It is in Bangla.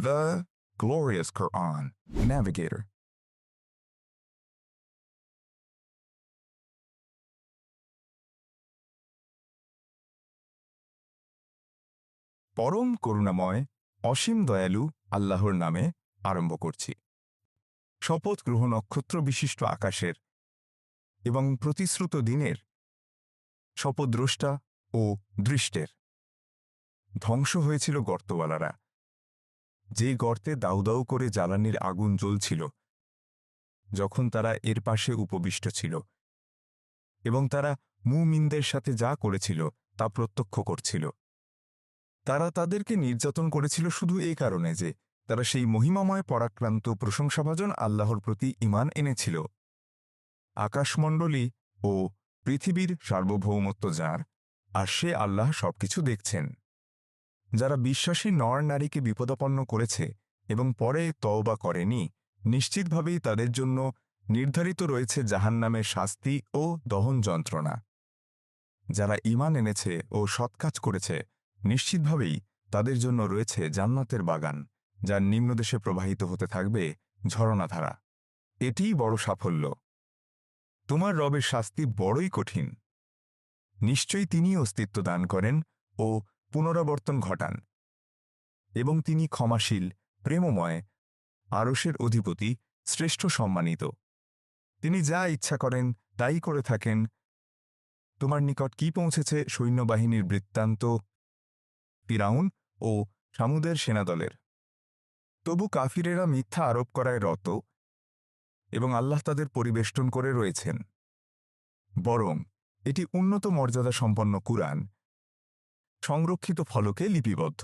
The Glorious Quran Navigator. পরম করুণাময়, অসীম দয়ালু আল্লাহর নামে আরম্ভ করছি। শপথ গ্রহ নক্ষত্র বিশিষ্ট আকাশের এবং প্রতিশ্রুত দিনের শপদ্রষ্টা ও দৃষ্টের। ধ্বংস হয়েছিল গর্তওয়ালারা। যে গর্তে দাউ দাউ করে জ্বালানির আগুন জ্বলছিল, যখন তারা এর পাশে উপবিষ্ট ছিল এবং তারা মুমিনদের সাথে যা করেছিল তা প্রত্যক্ষ করছিল। তারা তাদেরকে নির্যাতন করেছিল শুধু এই কারণে যে তারা সেই মহিমাময় পরাক্রান্ত প্রশংসাভাজন আল্লাহর প্রতি ইমান এনেছিল। আকাশমণ্ডলী ও পৃথিবীর সার্বভৌমত্ব যাঁর, আর সে আল্লাহ সবকিছু দেখছেন। যারা বিশ্বাসী নর নারীকে বিপদাপন্ন করেছে এবং পরে তওবা করেনি, নিশ্চিতভাবেই তাদের জন্য নির্ধারিত রয়েছে জাহান্নামের শাস্তি ও দহন যন্ত্রণা। যারা ইমান এনেছে ও সৎকাজ করেছে, নিশ্চিতভাবেই তাদের জন্য রয়েছে জান্নাতের বাগান যার নিম্নদেশে প্রবাহিত হতে থাকবে ঝরনাধারা। এটিই বড় সাফল্য। তোমার রবের শাস্তি বড়ই কঠিন। নিশ্চয়ই তিনি অস্তিত্ব দান করেন ও পুনরাবর্তন ঘটান এবং তিনি ক্ষমাশীল, প্রেমময়, আরসের অধিপতি, শ্রেষ্ঠ সম্মানিত। তিনি যা ইচ্ছা করেন, তাই করে থাকেন। তোমার নিকট কি পৌঁছেছে সৈন্যবাহিনীর বৃত্তান্ত, ফিরাউন ও সামুদের সেনাদলের? তবু কাফিরেরা মিথ্যা আরোপ করায় রত এবং আল্লাহ তাদের পরিবেষ্টন করে রয়েছেন। বরং, এটি উন্নত মর্যাদা সম্পন্ন কুরআন সংরক্ষিত ফলকে লিপিবদ্ধ।